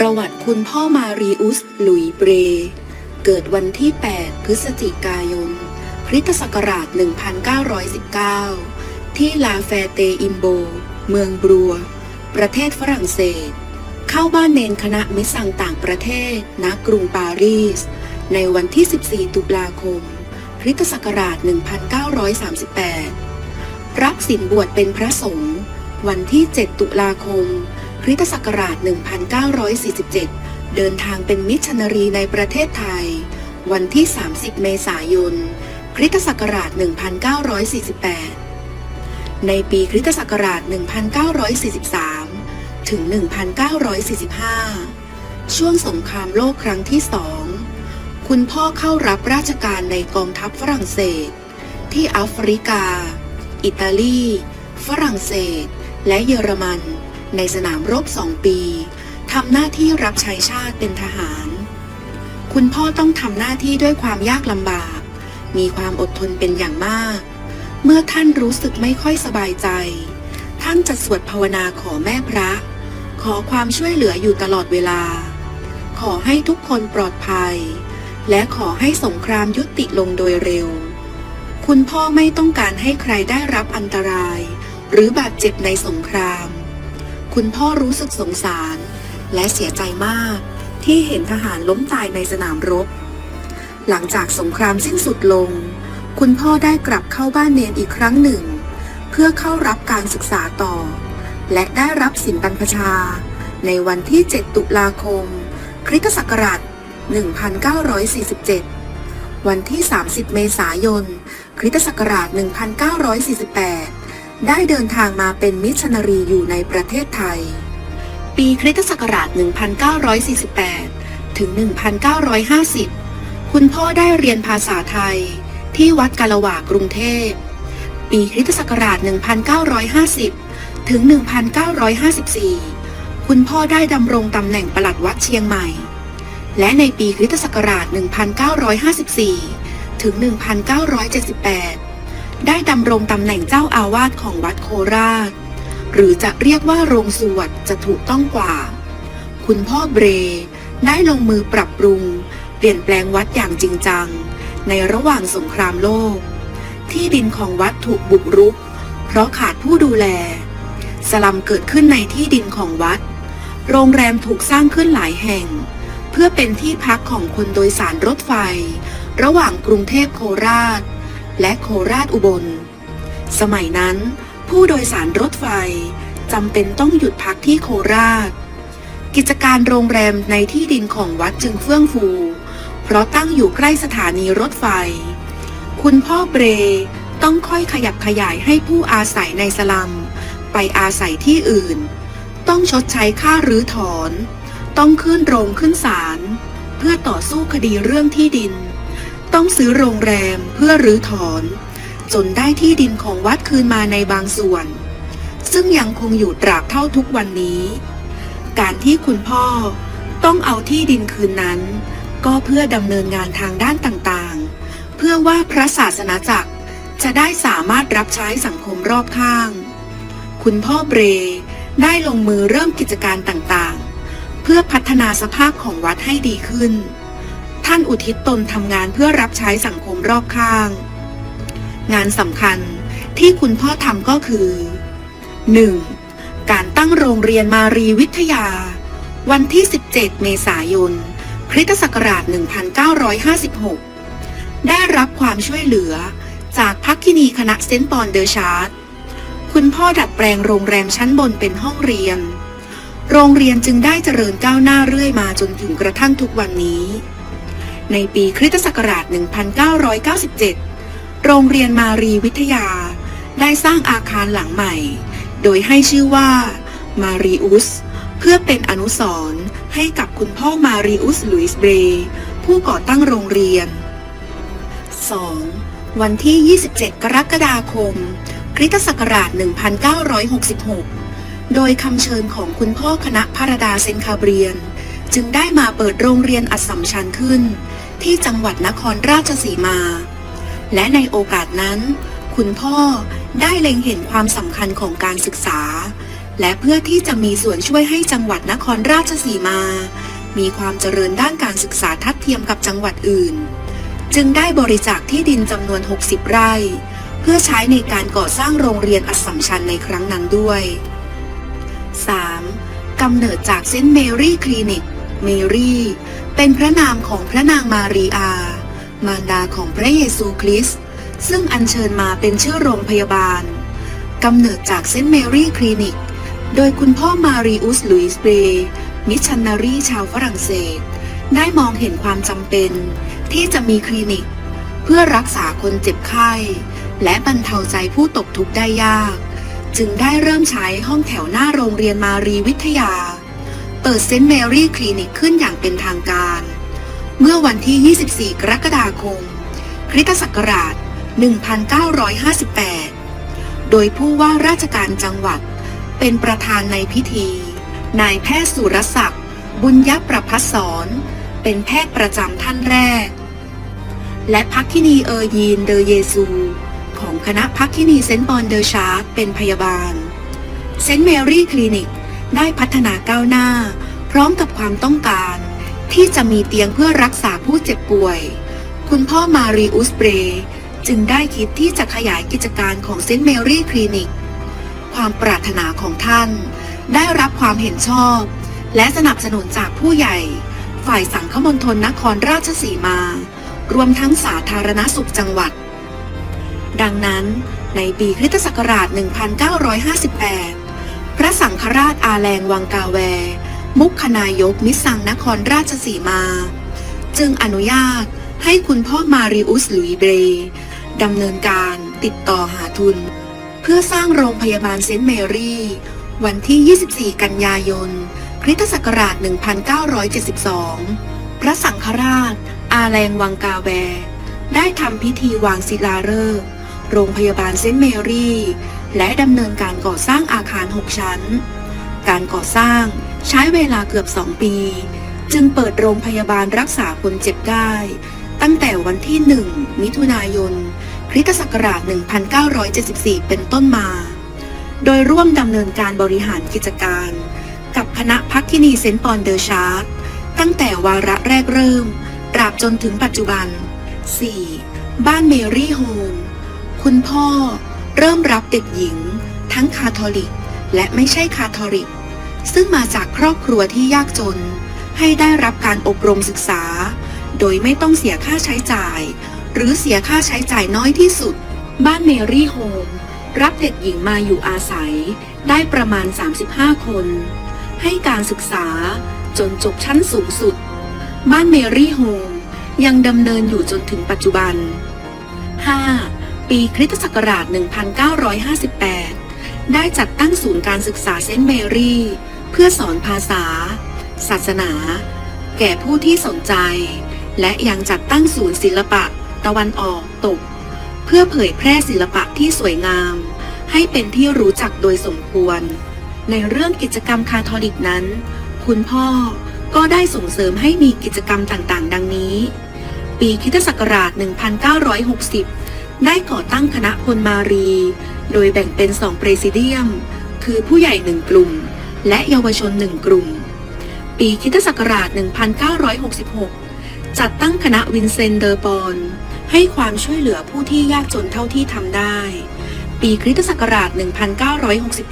ประวัติคุณพ่อมารีอุสหลุยเบร เกิดวันที่ 8 พฤศจิกายน คริสตศักราช 1919 ที่ลาแฟเตอิมโบ เมืองบรัว ประเทศฝรั่งเศส เข้าบ้านเนนคณะมิสซังต่างประเทศณกรุงปารีส ในวันที่ 14 ตุลาคม คริสตศักราช 1938 รับสินบวชเป็นพระสงฆ์วันที่ 7 ตุลาคม ริสตศักราช 1947 เดินทางเป็นมิชชันนารีในประเทศไทย วันที่ 30 เมษายน คริสตศักราช 1948 ในปีคริสตศักราช 1943 ถึง 1945 ช่วงสงครามโลกครั้งที่สอง คุณพ่อเข้ารับราชการในกองทัพฝรั่งเศส ที่แอฟริกา อิตาลี ฝรั่งเศส และเยอรมัน ในสนามรบสองปีทำหน้าที่รับใช้ชาติเป็นทหาร คุณพ่อต้องทำหน้าที่ด้วยความยากลำบาก มีความอดทนเป็นอย่างมาก เมื่อท่านรู้สึกไม่ค่อยสบายใจ ท่านจะสวดภาวนาขอแม่พระ ขอความช่วยเหลืออยู่ตลอดเวลา ขอให้ทุกคนปลอดภัย และขอให้สงครามยุติลงโดยเร็ว คุณพ่อไม่ต้องการให้ใครได้รับอันตราย หรือบาดเจ็บในสงคราม คุณพ่อรู้สึกสงสาร และเสียใจมากที่เห็นทหารล้มตายในสนามรบ หลังจากสงครามสิ้นสุดลง คุณพ่อได้กลับเข้าบ้านเนนอีกครั้งหนึ่ง เพื่อเข้ารับการศึกษาต่อ และได้รับสินบรรพชา ในวันที่ 7 ตุลาคม คริสตศักราช 1947 วันที่ 30 เมษายน คริสตศักราช 1948 ได้เดินทางมาเป็นมิชชันนารีอยู่ในประเทศไทย ปีคริสตศักราช 1948 ถึง 1950 คุณพ่อได้เรียนภาษาไทย ที่วัดกาละวากรุงเทพ ปีคริสตศักราช 1950 ถึง 1954 คุณพ่อได้ดำรงตำแหน่งปลัดวัดเชียงใหม่ และในปีคริสตศักราช 1954 ถึง 1978 ได้ดำรงตำแหน่งเจ้าอาวาสของวัดโคราช หรือจะเรียกว่าโรงสวดจะถูกต้องกว่า คุณพ่อเบร ได้ลงมือปรับปรุง เปลี่ยนแปลงวัดอย่างจริงจัง ในระหว่างสงครามโลก ที่ดินของวัดถูกบุกรุก เพราะขาดผู้ดูแล สลัมเกิดขึ้นในที่ดินของวัด โรงแรมถูกสร้างขึ้นหลายแห่ง เพื่อเป็นที่พักของคนโดยสารรถไฟ ระหว่างกรุงเทพโคราช และโคราชอุบล สมัยนั้น ผู้โดยสารรถไฟจำเป็นต้องหยุดพักที่โคราช กิจการโรงแรมในที่ดินของวัดจึงเฟื่องฟู เพราะตั้งอยู่ใกล้สถานีรถไฟ คุณพ่อเบรต้องค่อยขยับขยายให้ผู้อาศัยในสลัม ไปอาศัยที่อื่น ต้องชดใช้ค่ารื้อถอน ต้องขึ้นโรงขึ้นศาลเพื่อต่อสู้คดีเรื่องที่ดิน ต้องซื้อโรงแรมเพื่อรื้อถอน จนได้ที่ดินของวัดคืนมาในบางส่วน ซึ่งยังคงอยู่ตราบเท่าทุกวันนี้ การที่คุณพ่อต้องเอาที่ดินคืนนั้น ก็เพื่อดำเนินงานทางด้านต่างๆ เพื่อว่าพระศาสนาจักรจะได้สามารถรับใช้สังคมรอบข้าง คุณพ่อเบรได้ลงมือเริ่มกิจการต่างๆ เพื่อพัฒนาสภาพของวัดให้ดีขึ้น ท่านอุทิศตนทำงานเพื่อรับใช้สังคมรอบข้าง งานสำคัญที่คุณพ่อทำก็คือ 1. การตั้งโรงเรียนมารีวิทยา วันที่ 17 เมษายน คริสตศักราช 1956 ได้รับความช่วยเหลือจากพักคินีคณะเซนต์ปอนเดอร์ชาร์ดคุณพ่อดัดแปลงโรงแรมชั้นบนเป็นห้องเรียน โรงเรียนจึงได้เจริญก้าวหน้าเรื่อยมาจนถึงกระทั่งทุกวันนี้ ในปีคริสตศักราช 1997 โรงเรียนมารีวิทยา ได้สร้างอาคารหลังใหม่ โดยให้ชื่อว่ามารีอุสเพื่อเป็นอนุสรณ์ให้กับคุณพ่อมารีอุสลุยส์เบรผู้ก่อตั้งโรงเรียน 2. วันที่ 27 กรกฎาคม คริสตศักราช 1966 โดยคำเชิญของคุณพ่อคณะพาราดาเซนคาเบียน จึงได้มาเปิดโรงเรียนอัสสัมชัญขึ้น ที่จังหวัดนครราชสีมา และในโอกาสนั้น คุณพ่อได้เล็งเห็นความสำคัญของการศึกษา และเพื่อที่จะมีส่วนช่วยให้จังหวัดนครราชสีมา มีความเจริญด้านการศึกษาทัดเทียมกับจังหวัดอื่น จึงได้บริจาคที่ดินจำนวน 60 ไร่ เพื่อใช้ในการก่อสร้างโรงเรียนอัสสัมชัญในครั้งนั้นด้วย 3. กำเนิดจากเซนต์เมรี่คลินิก เมรี่ เป็นพระนามของพระนางมารีอา มารดาของพระเยซูคริสต์ซึ่งอัญเชิญมาเป็นชื่อโรงพยาบาลกำเนิดจากเซนต์เมรี่คลินิก โดยคุณพ่อมารีอุสลุยส์เบรมิชชันนารีชาวฝรั่งเศส ได้มองเห็นความจำเป็น ที่จะมีคลินิก เพื่อรักษาคนเจ็บไข้ และบรรเทาใจผู้ตกทุกข์ได้ยาก จึงได้เริ่มใช้ห้องแถวหน้าโรงเรียนมารีวิทยา เปิดเซนต์แมรี่คลินิกขึ้นอย่างเป็นทางการ เมื่อวันที่ 24 กรกฎาคม คริสตศักราช 1958 โดยผู้ว่าราชการจังหวัดเป็นประธานในพิธี นายแพทย์สุรศักดิ์ บุญยประพัสสรเป็นแพทย์ประจำท่านแรก และพักคินีเออร์ยีนเดอเยซู ของคณะพักคินีเซนต์ปอนเดอชาร์เป็นพยาบาล เซนต์แมรี่คลินิก ได้พัฒนาก้าวหน้า พร้อมกับความต้องการ ที่จะมีเตียงเพื่อรักษาผู้เจ็บป่วย คุณพ่อมารีอุสเบรจึงได้คิดที่จะขยายกิจการของเซนต์แมรี่คลินิก ความปรารถนาของท่าน ได้รับความเห็นชอบ และสนับสนุนจากผู้ใหญ่ ฝ่ายสังคมณฑลนครราชสีมา รวมทั้งสาธารณสุขจังหวัด ดังนั้นในปีคริสตศักราช 1958 พระสังฆราชอาแรงวังกาแว มุขนายกมิสซังนครราชสีมา จึงอนุญาตให้คุณพ่อมาริอุสลุยเบรดำเนินการติดต่อหาทุน เพื่อสร้างโรงพยาบาลเซนต์เมรี่ วันที่ 24 กันยายนคริสตศักราช 1972 พระสังฆราช อาแรงวังกาแว ได้ทำพิธีวางศิลาฤกษ์โรงพยาบาลเซนต์เมรี่ และดำเนินการก่อสร้างอาคาร 6 ชั้น การก่อสร้างใช้เวลาเกือบ 2 ปี จึงเปิดโรงพยาบาลรักษาคนเจ็บได้ ตั้งแต่วันที่ 1 มิถุนายนคริสตศักราช 1974 เป็นต้นมา โดยร่วมดำเนินการบริหารกิจการ กับคณะพักคินีเซนต์ปอนเดอร์ชาร์ตตั้งแต่วาระแรกเริ่มตราบจนถึงปัจจุบัน 4. บ้านเมรี่โฮม คุณพ่อ เริ่มรับเด็กหญิง ทั้งคาทอลิก และไม่ใช่คาทอลิก ซึ่งมาจากครอบครัวที่ยากจน ให้ได้รับการอบรมศึกษา โดยไม่ต้องเสียค่าใช้จ่าย หรือเสียค่าใช้จ่ายน้อยที่สุด บ้านเมรี่โฮมรับเด็กหญิงมาอยู่อาศัย ได้ประมาณ 35 คน ให้การศึกษาจนจบชั้นสูงสุด บ้านเมรี่โฮมยังดำเนินอยู่จนถึงปัจจุบัน 5. ปีคริสตศักราช 1958 ได้จัดตั้งศูนย์การศึกษาเซนต์เมรี่ เพื่อสอนภาษา ศาสนา แก่ผู้ที่สนใจ และยังจัดตั้งศูนย์ศิลปะ ตะวันออกตก เพื่อเผยแพร่ศิลปะที่สวยงาม ให้เป็นที่รู้จักโดยสมควร ในเรื่องกิจกรรมคาทอลิกนั้น คุณพ่อก็ได้ส่งเสริมให้มีกิจกรรมต่างๆ ดังนี้ ปีคริสตศักราช 1960 ได้ก่อตั้งคณะพลมารี โดยแบ่งเป็นสองเปรซิเดียม คือผู้ใหญ่หนึ่งกลุ่ม และเยาวชนหนึ่งกลุ่ม ปีคิศักราช 1966 จัดตั้งคณะวินเซนเดอร์ปอน ให้ความช่วยเหลือผู้ที่ยากจนเท่าที่ทำได้ ปีคริสตศักราช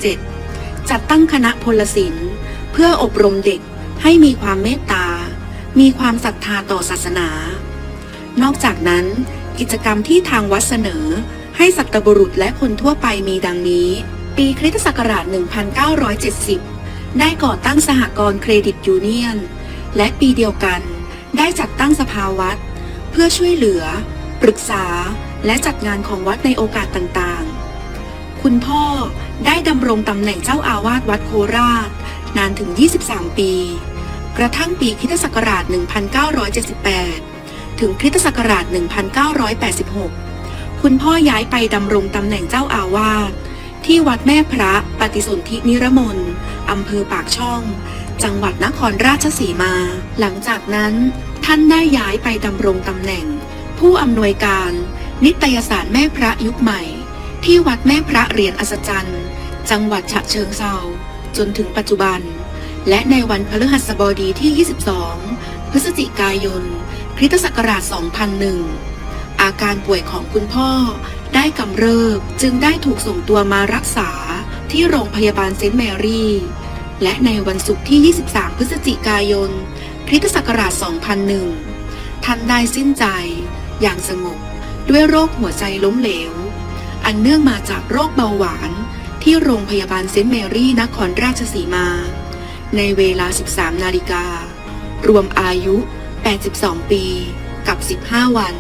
1967 จัดตั้งคณะพลศิลป์ เพื่ออบรมเด็กให้มีความเมตตา มีความศรัทธาต่อศาสนา นอกจากนั้น กิจกรรมที่ทางวัดเสนอ ให้สัตบุรุษและคนทั่วไปมีดังนี้ ปีคริสตศักราช 1970 ได้ก่อตั้งสหกรณ์เครดิตยูเนียน และปีเดียวกัน ได้จัดตั้งสภาวัด เพื่อช่วยเหลือ ปรึกษา และจัดงานของวัดในโอกาสต่างๆ คุณพ่อได้ดำรงตำแหน่งเจ้าอาวาสวัดโคราช นานถึง 23 ปี กระทั่งปีคริสตศักราช 1978 ถึงคริสตศักราช 1986 คุณพ่อย้ายไปดำรงตำแหน่งเจ้าอาวาสที่วัดแม่พระปฏิสนธินิรมนอำเภอปากช่อง จังหวัดนครราชสีมา หลังจากนั้นท่านได้ย้ายไปดำรงตำแหน่ง ผู้อำนวยการ นิตยสารแม่พระยุคใหม่ ที่วัดแม่พระเหรียญอัศจรรย์ จังหวัดฉะเชิงเซาจนถึงปัจจุบัน และในวันพฤหัสบดีที่ 22 พฤศจิกายน คริสตศักราช 2001 อาการป่วยของคุณพ่อได้กำเริบจึงได้ถูกส่งตัวมารักษาที่โรงพยาบาลเซนต์แมรี่ และในวันศุกร์ที่ 23 พฤศจิกายนคริสตศักราช 2001 ท่านได้สิ้นใจอย่างสงบด้วยโรคหัวใจล้มเหลว อันเนื่องมาจากโรคเบาหวานที่โรงพยาบาลเซนต์แมรี่นครราชสีมา ในเวลา 13 นาฬิกา รวมอายุ 82 ปี กับ 15 วัน